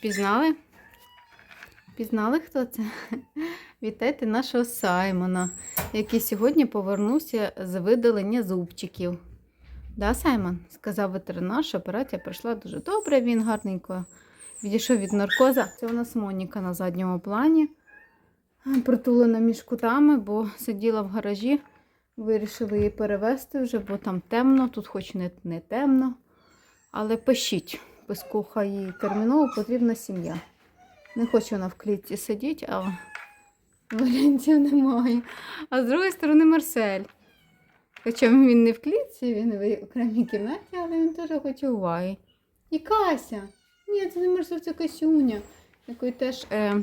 Пізнали? Пізнали, хто це? Вітайте нашого Саймона, який сьогодні повернувся з видалення зубчиків. Да, Саймон? Сказав ветеринар, що операція пройшла дуже добре, він гарненько відійшов від наркоза. Це у нас Моніка на задньому плані. Притулена між кутами, бо сиділа в гаражі. Вирішили її перевезти вже, бо там темно, тут хоч не, не темно. Але пишіть, пискуха їй терміново потрібна сім'я. Не хоче вона в клітці сидіти, а варіантів немає. А з другої сторони Марсель. Хоча він не в клітці, він в окремій кімнаті, але він теж хоче уваги. І Кася. Ні, це не Марсель, це Касюня, якої теж е,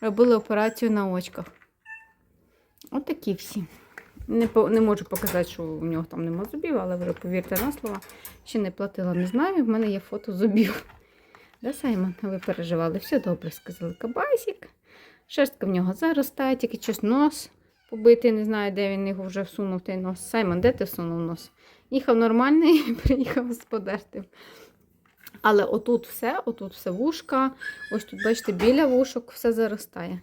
робили операцію на очках. От такі всі. Не, по, не можу показати, що в нього там нема зубів, але вже повірте на слово. Ще не платила, не знаю. В мене є фото зубів. Да, Саймон, ви переживали? Все добре, сказали кабасик. Шерстка в нього заростає, тільки щось нос побитий, не знаю, де він його вже всунув той нос. Саймон, де ти всунув нос? Їхав нормальний, приїхав з подертим. Але отут все, отут все вушка. Ось тут, бачите, біля вушок все заростає.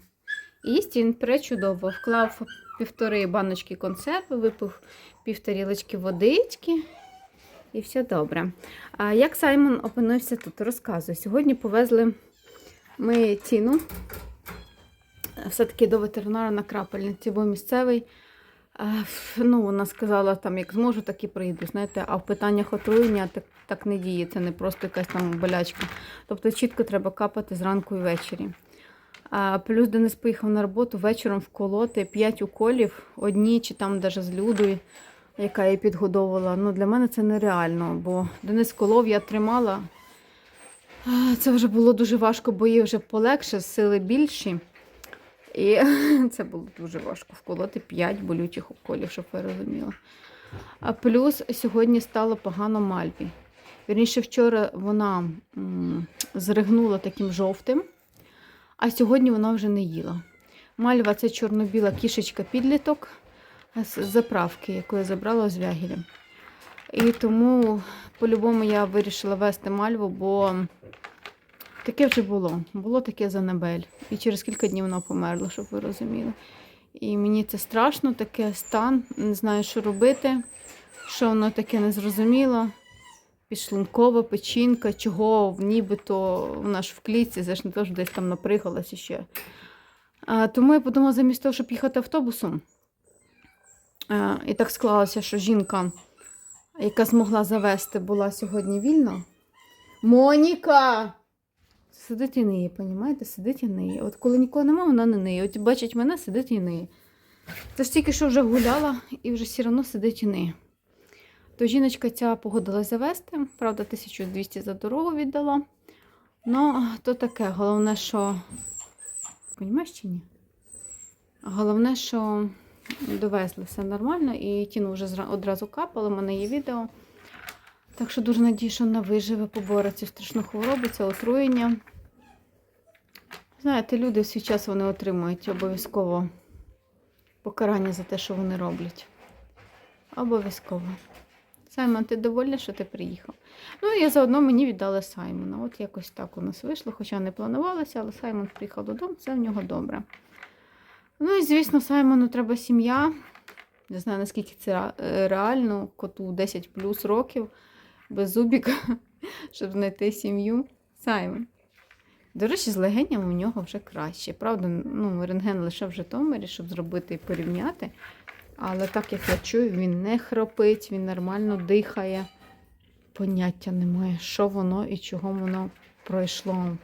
І їсть він пречудово. Вклав півтори баночки консерви, випив пів тарілочки водички. І все добре. А як Саймон опинився тут? Розказую. Сьогодні повезли ми ціну все-таки до ветеринара на крапельниці, бо місцевий. е, Ну, вона сказала, там, як зможу, так і прийду. Знаєте, а в питаннях отруєння так, так не діє, це не просто якась там болячка. Тобто чітко треба капати зранку і ввечері. Плюс Денис поїхав на роботу вечором вколоти 5 уколів, одні чи там навіть з людою, яка її підгодовувала. Ну, для мене це нереально, бо Денис колов, я тримала. Це вже було дуже важко, бо їй вже полегше, сили більші. І це було дуже важко вколоти 5 болючих уколів, щоб ви розуміли. А плюс сьогодні стало погано мальві. Вірніше, вчора вона зригнула таким жовтим, а сьогодні вона вже не їла. Мальва це чорно-біла кішечка-підліток з заправки, яку я забрала з Вягеля. І тому, по-любому, я вирішила вести мальву, бо таке вже було. Було таке занебель. І через кілька днів вона померла, щоб ви розуміли. І мені це страшно, таке стан, не знаю, що робити, що воно таке незрозуміло. Підшлункова печінка, чого нібито вона ж в клітці, це ж не то, що десь там напригалася ще. А, тому я подумала, замість того, щоб їхати автобусом. А, і так склалося, що жінка, яка змогла завести, була сьогодні вільна. Моніка! Сидить і неї, понімаєте? Сидить і неї. От коли нікого немає, вона не неї. От бачить мене, сидить і неї. Це ж тільки що вже гуляла і вже все одно сидить і неї. То жіночка ця погодилась завести, правда, 1200 за дорогу віддала. Ну, то таке, головне, що. Понімаєш чи ні? Головне, що довезли все нормально, і тіну вже одразу капали, в мене є відео. Так що дуже надію, що вона виживе, побореться цю страшну хворобу, це отруєння. Знаєте, люди в свій час вони отримують обов'язково покарання за те, що вони роблять. Обов'язково. Саймон, ти довольна, що ти приїхав? Ну, і заодно мені віддали Саймона. От якось так у нас вийшло, хоча не планувалося, але Саймон приїхав додому, це в нього добре. Ну і, звісно, Саймону треба сім'я. Не знаю, наскільки це е, реально, коту 10 плюс років без зубіка, щоб знайти сім'ю. Саймон. До речі, з легенями у нього вже краще. Правда, ну, рентген лише в Житомирі, щоб зробити і порівняти. Але так як я чую, він не хропить, він нормально дихає. Поняття немає, що воно і чого воно пройшло.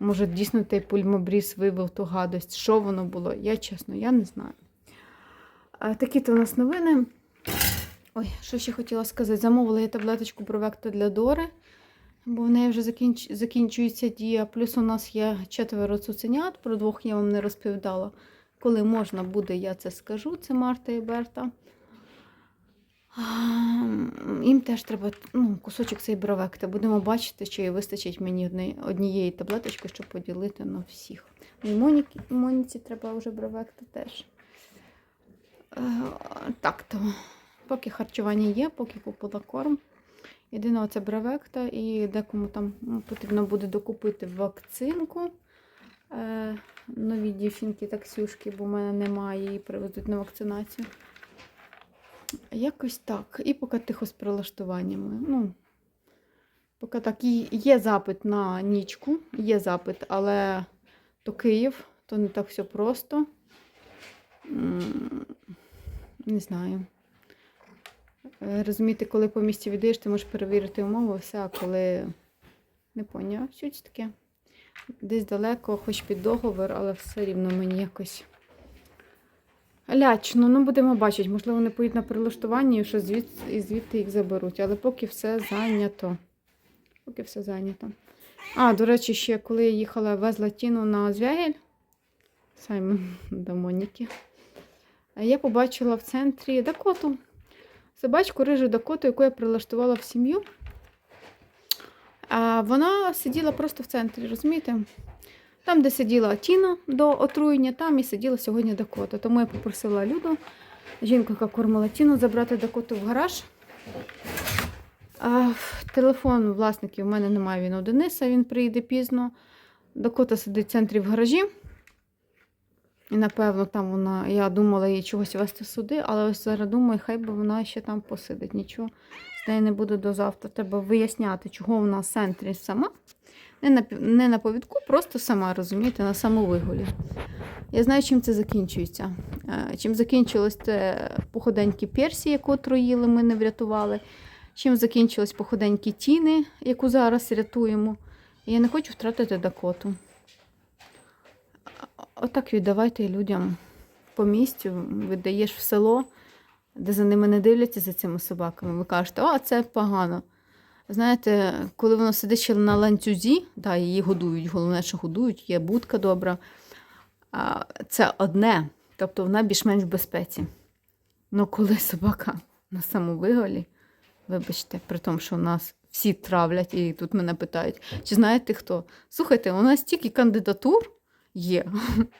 Може, дійсно той пульмобріз вивив ту гадость. Що воно було? Я чесно, я не знаю. А, такі то у нас новини. Ой, що ще хотіла сказати? Замовила я таблеточку Провекта для Дори, бо в неї вже закінч... закінчується дія. Плюс у нас є четверо цуценят, про двох я вам не розповідала. Коли можна буде, я це скажу. Це Марта і Берта. Їм теж треба ну, кусочок цієї бровекти. Будемо бачити, чи вистачить мені однієї таблеточки, щоб поділити на всіх. І Моніки, Моніці треба вже бровекти теж. Е, так то, поки харчування є, поки купила корм. Єдине, оце бравекта, і декому там потрібно буде докупити вакцинку. Е, нові дівчинки, таксюшки, бо в мене немає, її привезуть на вакцинацію. Якось так. І поки тихо з прилаштуваннями. Ну, поки так. І є запит на нічку, є запит, але то Київ, то не так все просто. Не знаю. Е, Розумієте, коли по місті віддаєш, ти можеш перевірити умови, все, а коли не поняв, що це таке. Десь далеко, хоч під договір, але все рівно мені якось. Лячно, ну будемо бачити. Можливо, вони поїдуть на прилаштування і що звідси, і звідти їх заберуть. Але поки все зайнято. Поки все зайнято. А, до речі, ще коли я їхала, везла Тіну на Звягель, Саймон до Моніки, я побачила в центрі Дакоту. Собачку рижу Дакоту, яку я прилаштувала в сім'ю. А вона сиділа просто в центрі, розумієте? Там, де сиділа Тіна до отруєння, там і сиділа сьогодні Дакота. Тому я попросила Люду, жінку, яка кормила Тіну, забрати Дакоту в гараж. А, телефон власників в мене немає, він у Дениса, він приїде пізно. Дакота сидить в центрі в гаражі. І, напевно, там вона, я думала їй чогось вести сюди, але ось зараз думаю, хай би вона ще там посидить. Нічого з нею не буде до завтра. Треба виясняти, чого вона в центрі сама. Не на, не на повідку, просто сама, розумієте, на самовигулі. Я знаю, чим це закінчується. Е, Чим закінчилось це походенькі персі, яку отруїли, ми не врятували. Чим закінчилось походенькі тіни, яку зараз рятуємо. І я не хочу втратити Дакоту. Отак віддавайте людям по місцю, віддаєш в село, де за ними не дивляться за цими собаками. Ви кажете, о, це погано. Знаєте, коли воно сидить ще на ланцюзі, да, її годують, головне, що годують, є будка добра. Це одне, тобто вона більш-менш в безпеці. Ну, коли собака на самовиголі, вибачте, при тому, що нас всі травлять, і тут мене питають, чи знаєте хто? Слухайте, у нас стільки кандидатур є,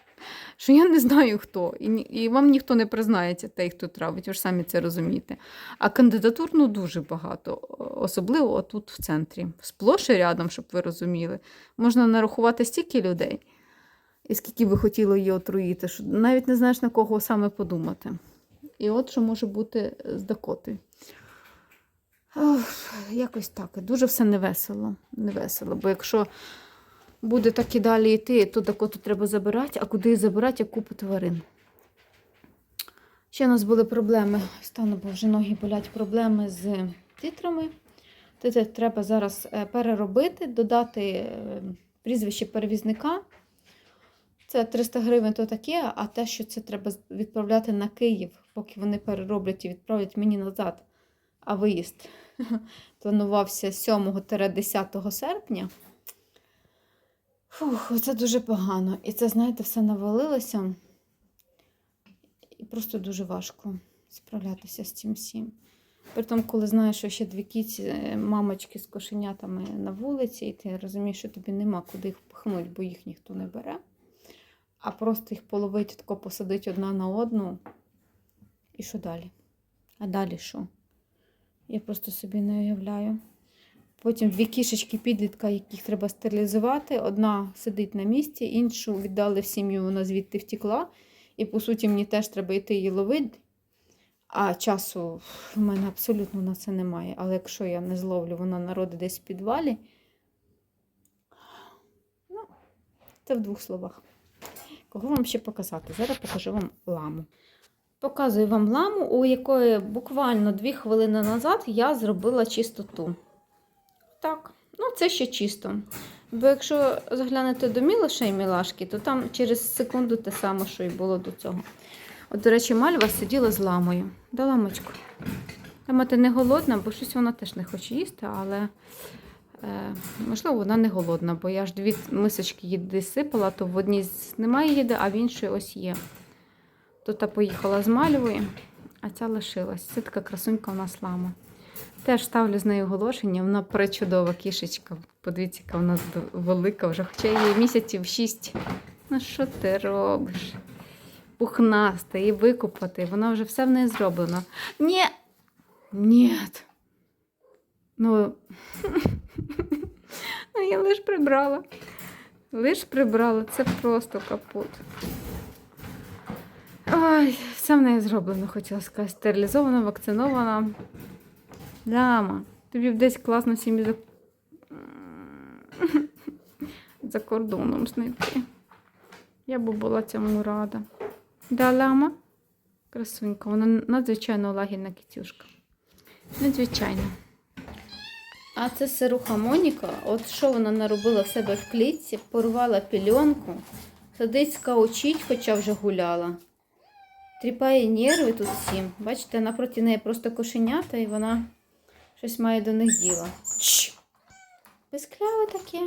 що я не знаю хто. І, і вам ніхто не признається, той, хто травить, ви ж самі це розумієте. А кандидатур ну, дуже багато, особливо отут в центрі. Сплош і рядом, щоб ви розуміли. Можна нарахувати стільки людей, і скільки би хотіло її отруїти, що навіть не знаєш на кого саме подумати. І от що може бути з Дакотою. Ох, якось так. Дуже все невесело. невесело. Бо якщо буде так і далі йти, то Дакоту треба забирати, а куди забирати, як купу тварин. Ще у нас були проблеми, стану, бо вже ноги болять, проблеми з титрами. Титри треба зараз е, переробити, додати е, прізвище перевізника. Це 300 гривень то таке, а те, що це треба відправляти на Київ, поки вони перероблять і відправлять мені назад. А виїзд планувався 7-10 серпня. Фух, це дуже погано. І це, знаєте, все навалилося. І просто дуже важко справлятися з цим всім. Притом, коли знаєш, що ще дві кіці, е, мамочки з кошенятами на вулиці, і ти розумієш, що тобі нема куди їх пхнути, бо їх ніхто не бере. А просто їх половить, тако посадить одна на одну. І що далі? А далі що? Я просто собі не уявляю. Потім дві кішечки підлітка, яких треба стерилізувати. Одна сидить на місці, іншу віддали в сім'ю, вона звідти втекла. І по суті, мені теж треба йти її ловити. А часу в мене абсолютно на це немає. Але якщо я не зловлю, вона народить десь в підвалі. Ну, це в двох словах. Кого вам ще показати? Зараз покажу вам ламу. Показую вам ламу, у якої буквально 2 хвилини назад я зробила чистоту. Так, ну це ще чисто. Бо якщо заглянете до мілошей мілашки, то там через секунду те саме, що і було до цього. От, до речі, мальва сиділа з ламою. Да, ламочку. Лама, ти не голодна, бо щось вона теж не хоче їсти, але е, можливо вона не голодна, бо я ж дві мисочки їди сипала, то в одній немає їди, а в іншій ось є. То та поїхала з мальвою, а ця лишилась. Це така красунька у нас лама. Теж ставлю з нею оголошення, вона пречудова кішечка. Подивіться, яка вона велика вже, хоча їй місяців шість. Ну що ти робиш? Пухнаста, її викупати, вона вже все в неї зроблено. Ні. Ні. Ну, ну я лиш прибрала. Лиш прибрала, це просто капут. Ой, все в неї зроблено, хотіла сказати. Стерилізована, вакцинована. Ляма, тобі десь класно сім'ї за... за кордоном знайти. Я б була цьому рада. Да, ляма? Красунька, вона надзвичайно лагідна кітюшка. Надзвичайно. А це сируха Моніка. От що вона наробила в себе в клітці, порвала пільонку, сидить скаучить, хоча вже гуляла. Тріпає нерви тут всім. Бачите, напроти неї просто кошенята, і вона щось має до них діло. Безкляве таке.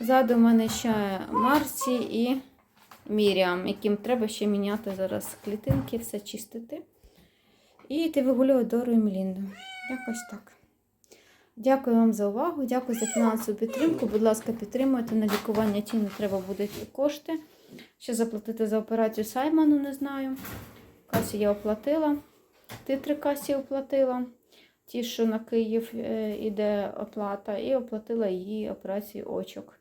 Ззаду в мене ще Марсі і Міріам, яким треба ще міняти зараз клітинки, все чистити. І йти вигулювати Дору і Мелінду. Якось так. Дякую вам за увагу, дякую за фінансову підтримку. Будь ласка, підтримуйте на лікування тіни треба будуть кошти. Ще заплатити за операцію Саймону, не знаю. Касі я оплатила. Титри касі оплатила. Ті, що на Київ е, іде оплата, і оплатила її операцію очок.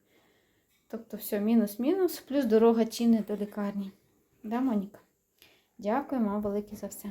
Тобто, все, мінус-мінус, плюс дорога тіни до лікарні. Да, Моніка? Дякую вам велике за все.